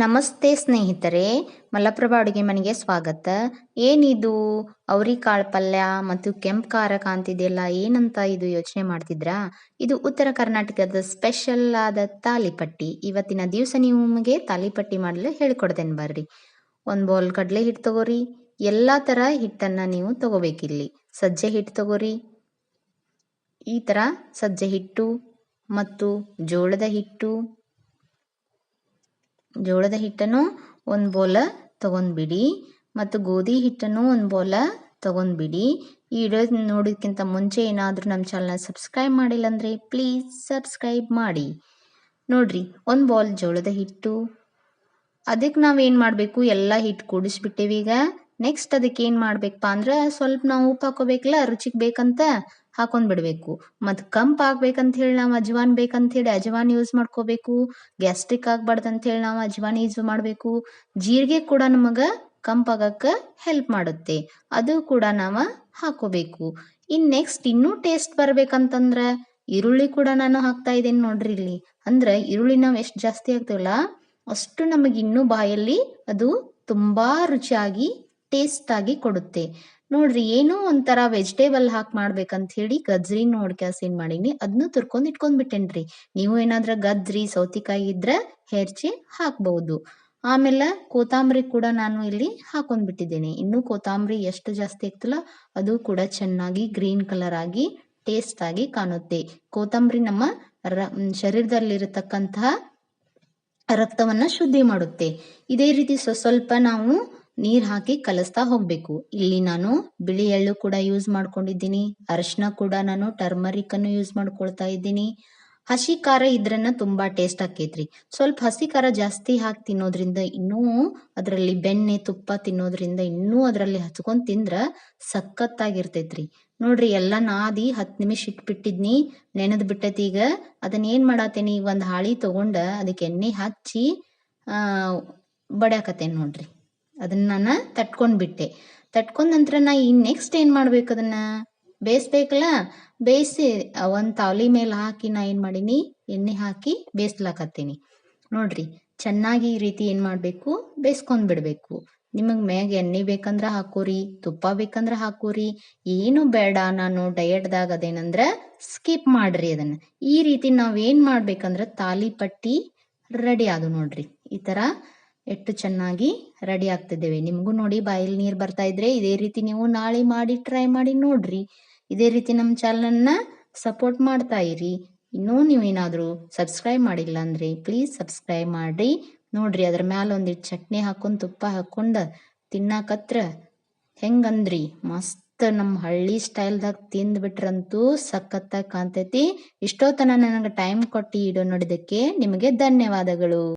ನಮಸ್ತೆ ಸ್ನೇಹಿತರೆ, ಮಲಪ್ರಭಾ ಅಡುಗೆ ಮನೆಗೆ ಸ್ವಾಗತ. ಏನಿದು? ಕಾಳು ಪಲ್ಯ ಮತ್ತು ಕೆಂಪು ಖಾರ ಕಾಣ್ತಿದೆಯಲ್ಲ, ಏನಂತ ಇದು ಯೋಚನೆ ಮಾಡ್ತಿದ್ರಾ? ಇದು ಉತ್ತರ ಕರ್ನಾಟಕದ ಸ್ಪೆಷಲ್ ಆದ ತಾಲಿಪಟ್ಟಿ. ಇವತ್ತಿನ ದಿವಸ ನಿಮಗೆ ತಾಲಿಪಟ್ಟಿ ಮಾಡಲು ಹೇಳ್ಕೊಡ್ತೇನೆ ಬರ್ರಿ. ಒಂದು ಬೌಲ್ ಕಡಲೆ ಹಿಟ್ಟು ತಗೋರಿ. ಎಲ್ಲ ಥರ ಹಿಟ್ಟನ್ನು ನೀವು ತಗೋಬೇಕಿಲ್ಲಿ. ಸಜ್ಜೆ ಹಿಟ್ಟು ತಗೋರಿ. ಈ ಥರ ಸಜ್ಜೆ ಹಿಟ್ಟು ಮತ್ತು ಜೋಳದ ಹಿಟ್ಟು ಜೋಳದ ಹಿಟ್ಟನ್ನು ಒಂದು ಬೋಲ ತಗೊಂಡ್ಬಿಡಿ ಮತ್ತು ಗೋಧಿ ಹಿಟ್ಟನ್ನು ಒಂದು ಬೋಲ ತಗೊಂಡ್ಬಿಡಿ. ಈ ವಿಡಿಯೋ ನೋಡೋದಕ್ಕಿಂತ ಮುಂಚೆ ಏನಾದರೂ ನಮ್ಮ ಚಾನಲ್ನ ಸಬ್ಸ್ಕ್ರೈಬ್ ಮಾಡಿಲ್ಲ ಅಂದರೆ ಪ್ಲೀಸ್ ಸಬ್ಸ್ಕ್ರೈಬ್ ಮಾಡಿ. ನೋಡಿರಿ, ಒಂದು ಬೌಲ್ ಜೋಳದ ಹಿಟ್ಟು. ಅದಕ್ಕೆ ನಾವೇನು ಮಾಡಬೇಕು? ಎಲ್ಲ ಹಿಟ್ಟು ಕೂಡಿಸ್ಬಿಟ್ಟೇವಿ ಈಗ. ನೆಕ್ಸ್ಟ್ ಅದಕ್ಕೆ ಏನು ಮಾಡಬೇಕಪ್ಪ ಅಂದ್ರೆ ಸ್ವಲ್ಪ ನಾವು ಉಪ್ಪು ಹಾಕೋಬೇಕಲ್ಲ, ರುಚಿಗೆ ಬೇಕಂತ. ಹಾಕೊಂಡ್ ಬಿಡಬೇಕು ಮತ್ತು ಕಂಪ್ ಆಗ್ಬೇಕಂತ ಹೇಳಿ ನಾವು ಅಜ್ವಾನ್ ಹೇಳಿ ಅಜ್ವಾನ್ ಯೂಸ್ ಮಾಡ್ಕೋಬೇಕು. ಗ್ಯಾಸ್ಟ್ರಿಕ್ ಆಗ್ಬಾರ್ದು ಅಂತ ಹೇಳಿ ನಾವು ಅಜ್ವಾನ್ ಯೂಸ್ ಮಾಡಬೇಕು. ಜೀರಿಗೆ ಕೂಡ ನಮಗೆ ಆಗಕ್ಕ ಹೆಲ್ಪ್ ಮಾಡುತ್ತೆ. ಅದು ಕೂಡ ನಾವು ಹಾಕೋಬೇಕು. ಇನ್ ನೆಕ್ಸ್ಟ್ ಇನ್ನೂ ಟೇಸ್ಟ್ ಬರ್ಬೇಕಂತಂದ್ರ ಈರುಳ್ಳಿ ಕೂಡ ನಾನು ಹಾಕ್ತಾ ಇದ್ದೇನೆ ನೋಡ್ರಿ ಇಲ್ಲಿ. ಅಂದ್ರೆ ಈರುಳ್ಳಿ ನಾವು ಎಷ್ಟು ಜಾಸ್ತಿ ಆಗ್ತೀವಲ್ಲ ಅಷ್ಟು ನಮಗೆ ಇನ್ನೂ ಬಾಯಲ್ಲಿ ಅದು ತುಂಬಾ ರುಚಿಯಾಗಿ ಟೇಸ್ಟ್ ಆಗಿ ಕೊಡುತ್ತೆ. ನೋಡ್ರಿ, ಏನೋ ಒಂಥರ ವೆಜಿಟೇಬಲ್ ಹಾಕಿ ಮಾಡ್ಬೇಕಂತ ಹೇಳಿ ಗಜ್ರಿ ನೋಡ್ಕ್ಯಾಸ್ ಏನ್ ಮಾಡೀನಿ. ಅದನ್ನು ತುರ್ಕೊಂಡ್ ಇಟ್ಕೊಂಡ್ ನೀವು ಏನಾದ್ರ ಗಜ್ರಿ, ಸೌತಿಕಾಯಿ ಇದ್ರೆ ಹೆರ್ಚಿ ಹಾಕ್ಬಹುದು ಆಮೇಲೆ ಕೋತಂಬರಿ ಕೂಡ ನಾನು ಇಲ್ಲಿ ಹಾಕೊಂಡ್ಬಿಟ್ಟಿದ್ದೇನೆ. ಇನ್ನು ಕೋತಂಬರಿ ಎಷ್ಟು ಜಾಸ್ತಿ ಆಗ್ತಲ್ಲ ಅದು ಕೂಡ ಚೆನ್ನಾಗಿ ಗ್ರೀನ್ ಕಲರ್ ಆಗಿ ಟೇಸ್ಟ್ ಆಗಿ ಕಾಣುತ್ತೆ. ಕೋತಂಬರಿ ನಮ್ಮ ಶರೀರದಲ್ಲಿರತಕ್ಕಂತಹ ರಕ್ತವನ್ನ ಶುದ್ಧಿ ಮಾಡುತ್ತೆ. ಇದೇ ರೀತಿ ಸ್ವಲ್ಪ ನಾವು ನೀರ್ ಹಾಕಿ ಕಲಿಸ್ತಾ ಹೋಗ್ಬೇಕು. ಇಲ್ಲಿ ನಾನು ಬಿಳಿ ಎಳ್ಳು ಕೂಡ ಯೂಸ್ ಮಾಡ್ಕೊಂಡಿದ್ದೀನಿ. ಅರಶಿನ ಕೂಡ ನಾನು ಟರ್ಮರಿಕ್ ಅನ್ನು ಯೂಸ್ ಮಾಡ್ಕೊಳ್ತಾ ಇದ್ದೀನಿ. ಹಸಿ ಖಾರ ಇದ್ರನ್ನ ತುಂಬಾ ಟೇಸ್ಟ್ ಆಕೈತ್ರಿ ಸ್ವಲ್ಪ ಹಸಿ ಖಾರ ಜಾಸ್ತಿ ಹಾಕಿ ತಿನ್ನೋದ್ರಿಂದ ಇನ್ನೂ ಅದರಲ್ಲಿ ಬೆಣ್ಣೆ, ತುಪ್ಪ ತಿನ್ನೋದ್ರಿಂದ ಇನ್ನೂ ಅದರಲ್ಲಿ ಹಚ್ಕೊಂಡ್ ತಿಂದ್ರ ಸಖತ್ತಾಗಿರ್ತೈತ್ರಿ. ನೋಡ್ರಿ ಎಲ್ಲ ನಾದಿ ಹತ್ತು ನಿಮಿಷ ಇಟ್ಬಿಟ್ಟಿದ್ನಿ. ನೆನೆದ್ ಬಿಟ್ಟೈತಿ ಈಗ. ಅದನ್ನ ಏನ್ ಮಾಡತ್ತೇನಿ ಒಂದ್ ಹಾಳಿ ತಗೊಂಡ ಅದಕ್ಕೆ ಎಣ್ಣೆ ಹಚ್ಚಿ, ಆ, ಬಡ್ಯಾಕತ್ತೇನಿ ನೋಡ್ರಿ. ಅದನ್ನ ನಾನು ತಟ್ಕೊಂಡ್ ಬಿಟ್ಟೆ. ತಟ್ಕೊಂಡ್ ನಂತರ ನಾ ಈ ನೆಕ್ಸ್ಟ್ ಏನ್ ಮಾಡ್ಬೇಕು ಅದನ್ನ? ಬೇಯಿಸ್ಬೇಕಲ್ಲ? ಬೇಯಿಸಿ ಒಂದ್ ತಾವಲಿ ಮೇಲೆ ಹಾಕಿ ನಾ ಏನ್ ಮಾಡೀನಿ? ಎಣ್ಣೆ ಹಾಕಿ ಬೇಯಿಸ್ಲಾಕತ್ತೀನಿ. ನೋಡ್ರಿ, ಚೆನ್ನಾಗಿ ಈ ರೀತಿ ಏನ್ ಮಾಡ್ಬೇಕು? ಬೇಯಿಸ್ಕೊಂಡ್ ಬಿಡ್ಬೇಕು. ನಿಮಗ್ ಮ್ಯಾಗ ಎಣ್ಣೆ ಬೇಕಂದ್ರ ಹಾಕೋರಿ, ತುಪ್ಪ ಬೇಕಂದ್ರ ಹಾಕೋರಿ, ಏನು ಬೇಡ ನಾನು ಡಯಟ್ದಾಗ ಅದೇನಂದ್ರ ಸ್ಕಿಪ್ ಮಾಡ್ರಿ ಅದನ್ನ. ಈ ರೀತಿ ನಾವ್ ಏನ್ ಮಾಡ್ಬೇಕಂದ್ರ ತಾಲಿ ಪಟ್ಟಿ ರೆಡಿ ಆದು ನೋಡ್ರಿ. ಈ ತರ ಎಷ್ಟು ಚೆನ್ನಾಗಿ ರೆಡಿ ಆಗ್ತಿದ್ದೇವೆ. ನಿಮಗೂ ನೋಡಿ ಬಾಯಲ್ಲಿ ನೀರು ಬರ್ತಾ ಇದ್ರೆ ಇದೇ ರೀತಿ ನೀವು ನಾಳೆ ಮಾಡಿ ಟ್ರೈ ಮಾಡಿ ನೋಡ್ರಿ. ಇದೇ ರೀತಿ ನಮ್ಮ ಚಾನಲ್ನ ಸಪೋರ್ಟ್ ಮಾಡ್ತಾ ಇರಿ. ಇನ್ನೂ ನೀವೇನಾದರೂ ಸಬ್ಸ್ಕ್ರೈಬ್ ಮಾಡಿಲ್ಲ ಅಂದ್ರೆ ಪ್ಲೀಸ್ ಸಬ್ಸ್ಕ್ರೈಬ್ ಮಾಡ್ರಿ. ನೋಡ್ರಿ ಅದ್ರ ಮ್ಯಾಲ ಒಂದಿಟ್ಟು ಚಟ್ನಿ ಹಾಕೊಂಡು ತುಪ್ಪ ಹಾಕೊಂಡು ತಿನ್ನಾಕತ್ರ ಹೆಂಗಂದ್ರಿ? ಮಸ್ತ್ ನಮ್ಮ ಹಳ್ಳಿ ಸ್ಟೈಲ್ದಾಗ ತಿಂದ್ಬಿಟ್ರಂತೂ ಸಖತ್ತಾಗಿ ಕಾಣ್ತೈತಿ. ಇಷ್ಟೋತನ ನನಗೆ ಟೈಮ್ ಕೊಟ್ಟು ಇಡೋ ನೋಡಿದಕ್ಕೆ ನಿಮಗೆ ಧನ್ಯವಾದಗಳು.